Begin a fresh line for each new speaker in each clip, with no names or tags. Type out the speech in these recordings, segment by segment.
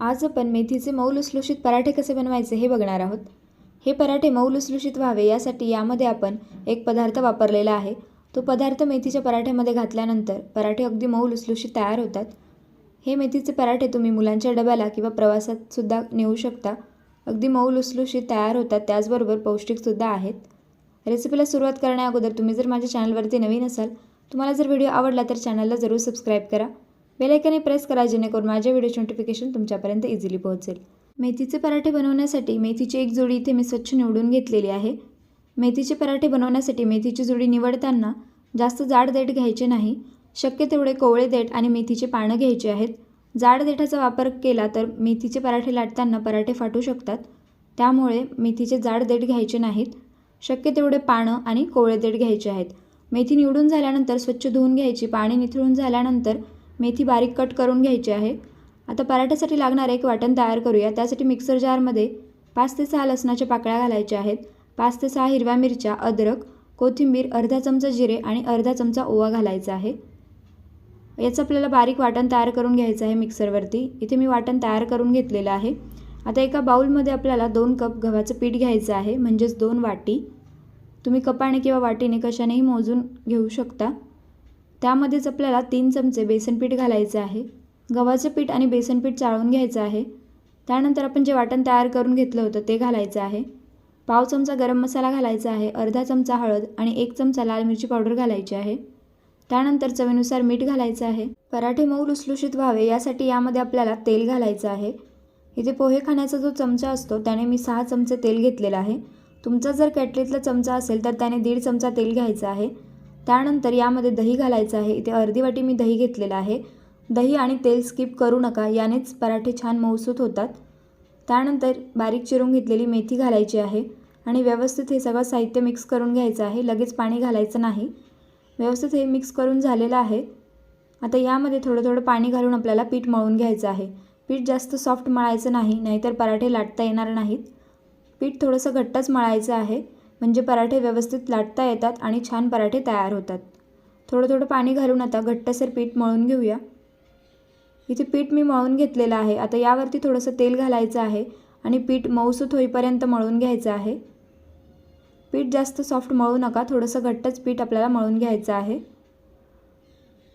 आज आपण मेथीचे मऊ लुसलुशीत पराठे कसे बनवायचे हे बघणार आहोत. हे पराठे मऊ लुसलुशीत व्हावे यासाठी यामध्ये आपण एक पदार्थ वापरलेला आहे. तो पदार्थ मेथीच्या पराठ्यामध्ये घातल्यानंतर पराठे अगदी मऊ लुसलुशीत तयार होतात. हे मेथीचे पराठे तुम्ही मुलांच्या डब्याला किंवा प्रवासातसुद्धा नेऊ शकता. अगदी मऊ लुसलुशीत तयार होतात त्याचबरोबर पौष्टिकसुद्धा आहेत. रेसिपीला सुरुवात करण्या अगोदर तुम्ही जर माझ्या चॅनलवरती नवीन असाल तुम्हाला जर व्हिडिओ आवडला तर चॅनलला जरूर सबस्क्राईब करा. बेलायकने प्रेस करा जेणेकरून माझ्या व्हिडिओचे नोटिफिकेशन तुमच्यापर्यंत इझिली पोहोचेल. मेथीचे पराठे बनवण्यासाठी मेथीची एक जोडी इथे मी स्वच्छ निवडून घेतलेली आहे. मेथीचे पराठे बनवण्यासाठी मेथीची जोडी निवडताना जास्त जाड देठ घ्यायचे नाही. शक्य तेवढे कोवळे देठ आणि मेथीचे पानं घ्यायचे आहेत. जाड देठाचा वापर केला तर मेथीचे पराठे लाटताना पराठे फाटू शकतात. त्यामुळे मेथीचे जाड देठ घ्यायचे नाहीत. शक्य तेवढे पानं आणि कोवळे देठ घ्यायचे आहेत. मेथी निवडून झाल्यानंतर स्वच्छ धुवून घ्यायची पाणी निथळून झाल्यानंतर मेथी बारीक कट करून घ्यायची आहे. आता पराठ्यासाठी लागणारं एक वाटण तयार करूया. त्यासाठी मिक्सर जारमध्ये पाच ते सहा लसणाच्या पाकळ्या घालायच्या आहेत. पाच ते सहा हिरव्या मिरच्या अद्रक कोथिंबीर अर्धा चमचा जिरे आणि अर्धा चमचा ओवा घालायचा आहे. याचं आपल्याला बारीक वाटण तयार करून घ्यायचं आहे मिक्सरवरती. इथे मी वाटण तयार करून घेतलेलं आहे. आता एका बाऊलमध्ये आपल्याला दोन कप गव्हाचं पीठ घ्यायचं आहे म्हणजेच दोन वाटी. तुम्ही कपाने किंवा वाटीने कशानेही मोजून घेऊ शकता. त्यामध्येच आपल्याला तीन चमचे बेसनपीठ घालायचं आहे. गव्हाचं पीठ आणि बेसनपीठ चाळून घ्यायचं आहे. त्यानंतर आपण जे वाटण तयार करून घेतलं होतं ते घालायचं आहे. पाव चमचा गरम मसाला घालायचा आहे अर्धा चमचा हळद आणि एक चमचा लाल मिरची पावडर घालायची आहे. त्यानंतर चवीनुसार मीठ घालायचं आहे. पराठे मऊ लुसलुशीत व्हावे यासाठी यामध्ये आपल्याला तेल घालायचं आहे. इथे पोहे खाण्याचा जो चमचा असतो त्याने मी सहा चमचे तेल घेतलेलं आहे. तुमचा जर कॅटलीतला चमचा असेल तर त्याने दीड चमचा तेल घ्यायचं आहे. त्यानंतर यामध्ये दही घालायचं आहे. इथे अर्धी वाटी मी दही घेतलेलं आहे. दही आणि तेल स्किप करू नका यानेच पराठे छान मऊसूत होतात. त्यानंतर बारीक चिरून घेतलेली मेथी घालायची आहे आणि व्यवस्थित हे सगळं साहित्य मिक्स करून घ्यायचं आहे. लगेच पाणी घालायचं नाही. व्यवस्थित हे मिक्स करून झालेलं आहे. आता यामध्ये थोडं थोडं पाणी घालून आपल्याला पीठ मळून घ्यायचं आहे. पीठ जास्त सॉफ्ट मळायचं नाही नाहीतर पराठे लाटता येणार नाहीत. पीठ थोडंसं घट्टच मळायचं आहे. म्हणजे पराठे व्यवस्थित लाटता येतात आणि छान पराठे तयार होतात. थोडं थोडं पाणी घालून आता घट्टसर पीठ मळून घेऊया. इथे पीठ मी मळून घेतलेलं आहे. आता यावरती थोडंसं तेल घालायचं आहे आणि पीठ मऊसूत होईपर्यंत मळून घ्यायचं आहे. पीठ जास्त सॉफ्ट मळू नका. थोडंसं घट्टच पीठ आपल्याला मळून घ्यायचं आहे.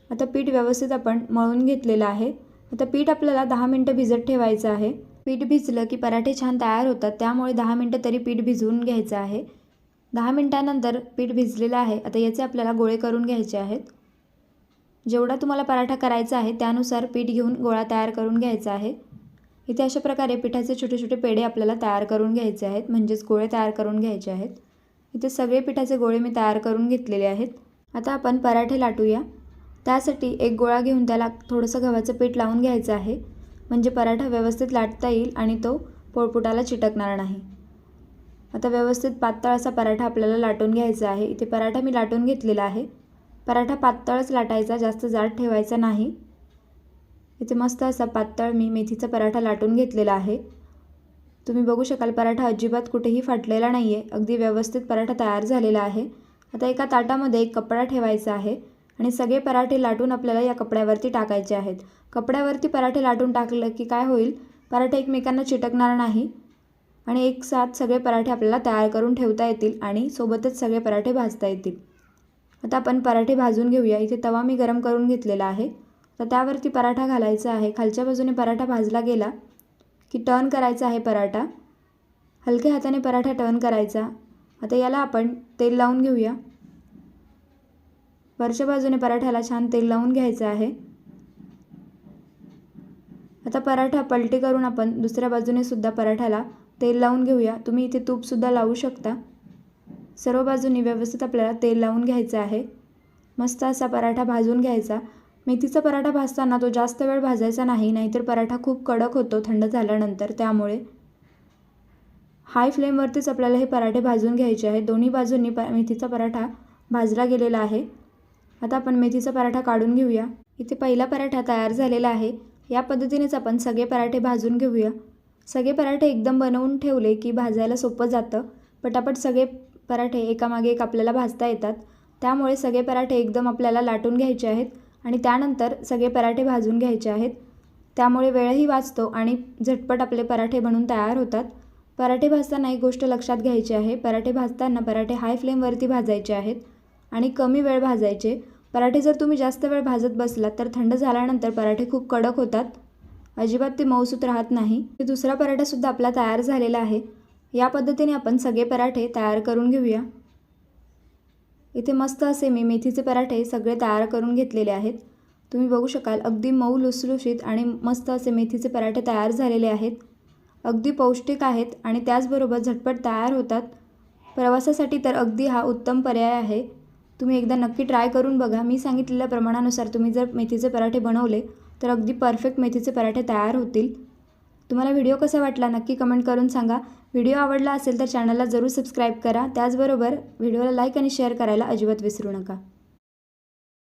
आता पीठ व्यवस्थित आपण मळून घेतलेलं आहे. आता पीठ आपल्याला दहा मिनटं भिजत ठेवायचं आहे. पीठ भिजलं की पराठे छान तयार होतात. त्यामुळे दहा मिनटं तरी पीठ भिजवून घ्यायचं आहे. दहा मिनटानंतर पीठ भिजलेलं आहे. आता याचे आपल्याला गोळे करून घ्यायचे आहेत. जेवढा तुम्हाला पराठा करायचा आहे त्यानुसार पीठ घेऊन गोळा तयार करून घ्यायचा आहे. इथे अशा प्रकारे पिठाचे छोटे छोटे पेढे आपल्याला तयार करून घ्यायचे आहेत. म्हणजेच गोळे तयार करून घ्यायचे आहेत. इथे सगळे पिठाचे गोळे मी तयार करून घेतलेले आहेत. आता आपण पराठे लाटूया. त्यासाठी एक गोळा घेऊन त्याला थोडंसं गव्हाचं पीठ लावून घ्यायचं आहे. म्हणजे पराठा व्यवस्थित लाटता येईल आणि तो पोळपुटाला चिटकणार नाही. आता व्यवस्थित पातळ असा पराठा आपल्याला लाटून घ्यायचा आहे. इथे पराठा मी लाटून घेतलेला आहे. पराठा पातळच लाटायचा जास्त जाड ठेवायचा नाही. इथे मस्त असा पातळ मी मेथीचा पराठा लाटून घेतलेला आहे. तुम्ही बघू शकाल पराठा अजिबात कुठेही फाटलेला नाही आहे अगदी व्यवस्थित पराठा तयार झालेला आहे. आता एका ताटामध्ये एक कपडा ठेवायचा आहे आणि सगळे पराठे लाटून आपल्याला या कपड्यावरती टाकायचे आहेत. कपड्यावरती पराठे लाटून टाकलं की काय होईल? पराठे एकमेकांना चिटकणार नाही. आणि एक साथ सगळे पराठे आपल्याला तयार करून ठेवता येतील आणि सोबतच सगळे पराठे भाजता येतील. आता आपण पराठे भाजून घेऊया. इथे तवा मी गरम करून घेतलेला आहे. तर त्यावरती पराठा घालायचा आहे. खालच्या बाजूने पराठा भाजला गेला की टर्न करायचा आहे पराठा. हलक्या हाताने पराठा टर्न करायचा. आता याला आपण तेल लावून घेऊया. वरच्या बाजूने पराठ्याला छान तेल लावून घ्यायचं आहे. आता पराठा पलटी करून आपण दुसऱ्या बाजूने सुद्धा पराठ्याला तेल लावून घेऊया. तुम्ही इथे तूपसुद्धा लावू शकता. सर्व बाजूनी व्यवस्थित आपल्याला तेल लावून घ्यायचं आहे. मस्त असा पराठा भाजून घ्यायचा. मेथीचा पराठा भाजताना तो जास्त वेळ भाजायचा नाही नाहीतर पराठा खूप कडक होतो थंड झाल्यानंतर त्यामुळे. हाय फ्लेमवरतीच आपल्याला हे पराठे भाजून घ्यायचे आहे दोन्ही बाजूंनी प मेथीचा पराठा भाजला गेलेला आहे. आता आपण मेथीचा पराठा काढून घेऊया. इथे पहिला पराठा तयार झालेला आहे. या पद्धतीनेच आपण सगळे पराठे भाजून घेऊया. सगळे पराठे एकदम बनवून ठेवले की भाजायला सोपं जातं. पटापट सगळे पराठे एकामागे एक आपल्याला भाजता येतात. त्यामुळे सगळे पराठे एकदम आपल्याला लाटून घ्यायचे आहेत आणि त्यानंतर सगळे पराठे भाजून घ्यायचे आहेत. त्यामुळे वेळही वाचतो आणि झटपट आपले पराठे बनून तयार होतात. पराठे भाजताना एक गोष्ट लक्षात घ्यायची आहे. पराठे भाजताना पराठे हाय फ्लेमवरती भाजायचे आहेत आणि कमी वेळ भाजायचे. पराठे जर तुम्ही जास्त वेळ भाजत बसलात तर थंड झाल्यानंतर पराठे खूप कडक होतात. अजिबात ते मऊसूत राहत नाही. ते दुसरा पराठासुद्धा आपला तयार झालेला आहे. या पद्धतीने आपण सगळे पराठे तयार करून घेऊया. इथे मस्त असे मी मेथीचे पराठे सगळे तयार करून घेतलेले आहेत. तुम्ही बघू शकाल अगदी मऊ लुसलुशीत आणि मस्त असे मेथीचे पराठे तयार झालेले आहेत. अगदी पौष्टिक आहेत आणि त्याचबरोबर झटपट तयार होतात. प्रवासासाठी तर अगदी हा उत्तम पर्याय आहे. तुम्ही एकदा नक्की ट्राय करून बघा. मी सांगितलेल्या प्रमाणानुसार तुम्ही जर मेथीचे पराठे बनवले तर अगदी परफेक्ट मेथीचे पराठे तयार होतील. तुम्हाला व्हिडिओ कसा वाटला नक्की कमेंट करून सांगा. व्हिडिओ आवडला असेल तर चॅनलला जरूर सबस्क्राईब करा. त्याचबरोबर व्हिडिओला लाईक आणि शेअर करायला अजिबात विसरू नका.